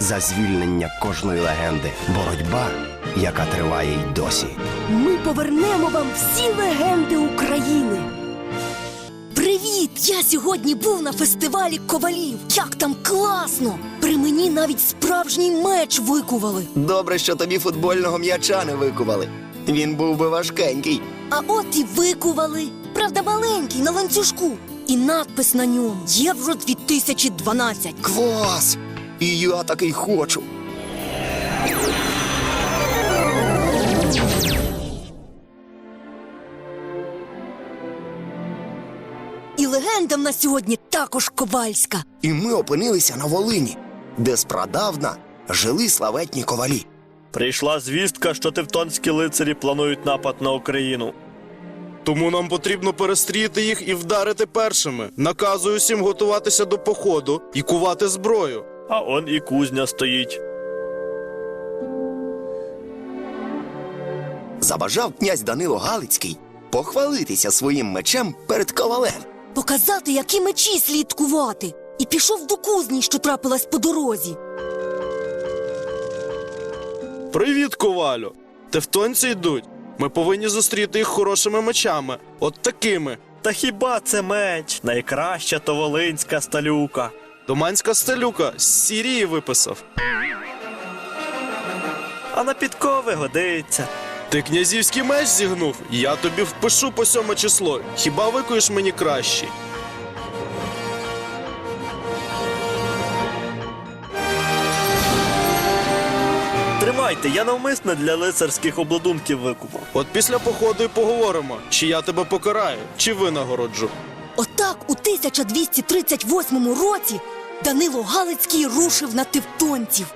за звільнення кожної легенди. Боротьба, яка триває й досі. Ми повернемо вам всі легенди України. Привіт! Я сьогодні був на фестивалі ковалів. Як там класно! При мені навіть справжній меч викували. Добре, що тобі футбольного м'яча не викували. Він був би важкенький. А от і викували. Правда, маленький на ланцюжку. І надпис на ньому Євро 2012. Клас! І я такий хочу. І легенда в нас сьогодні також ковальська. І ми опинилися на Волині, де спрадавна жили славетні ковалі. Прийшла звістка, що тевтонські лицарі планують напад на Україну. Тому нам потрібно перестріти їх і вдарити першими. Наказую всім готуватися до походу і кувати зброю. А он і кузня стоїть. Забажав князь Данило Галицький похвалитися своїм мечем перед ковалем. Показати, які мечі слідкувати. І пішов до кузні, що трапилась по дорозі. Привіт, ковалю! Тевтонці йдуть. Ми повинні зустріти їх хорошими мечами, от такими. Та хіба це меч? Найкраща то волинська сталюка. Доманська стелюка з Сірії виписав. А на підкови годиться. Ти князівський меч зігнув? Я тобі впишу по сьоме число. Хіба викуєш мені кращий? Тримайте, я навмисне для лицарських обладунків викупав. От після походу й поговоримо, чи я тебе покараю, чи винагороджу. Отак у 1238 році Данило Галицький рушив на тевтонців.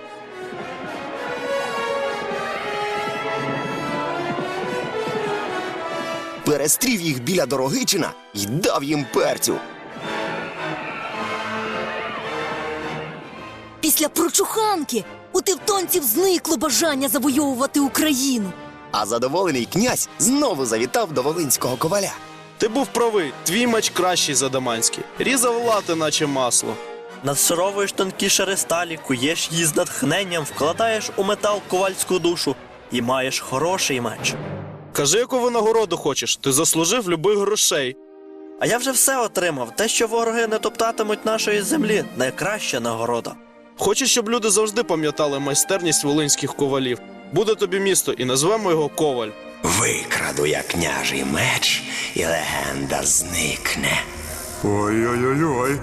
Перестрів їх біля Дорогичина і дав їм перцю. Після прочуханки у тевтонців зникло бажання завойовувати Україну. А задоволений князь знову завітав до волинського коваля. Ти був правий, твій меч кращий за даманський. Різав лати, наче масло. Надсоровуєш тонкі шари сталі, куєш її з натхненням, вкладаєш у метал ковальську душу і маєш хороший меч. Кажи, яку винагороду хочеш, ти заслужив любих грошей. А я вже все отримав. Те, що вороги не топтатимуть нашої землі, найкраща нагорода. Хочу, щоб люди завжди пам'ятали майстерність волинських ковалів. Буде тобі місто і назвемо його Коваль. Викраду я княжий меч, і легенда зникне. Ой-ой-ой.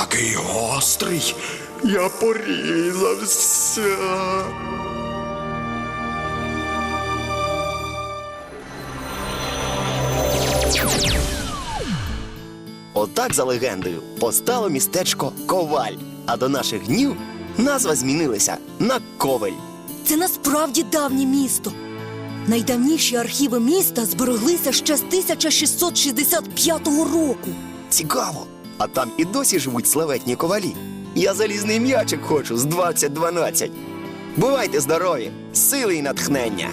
Такий гострий. Я порізався. Отак, за легендою, постало містечко Коваль. А до наших днів назва змінилася на Ковель. Це насправді давнє місто. Найдавніші архіви міста збереглися ще з 1665 року. Цікаво. А там і досі живуть славетні ковалі. Я залізний м'ячик хочу з 2012. Бувайте здорові, сили і натхнення.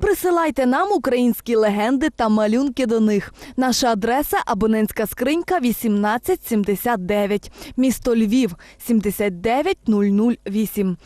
Присилайте нам українські легенди та малюнки до них. Наша адреса абонентська скринька 1879, місто Львів 79008.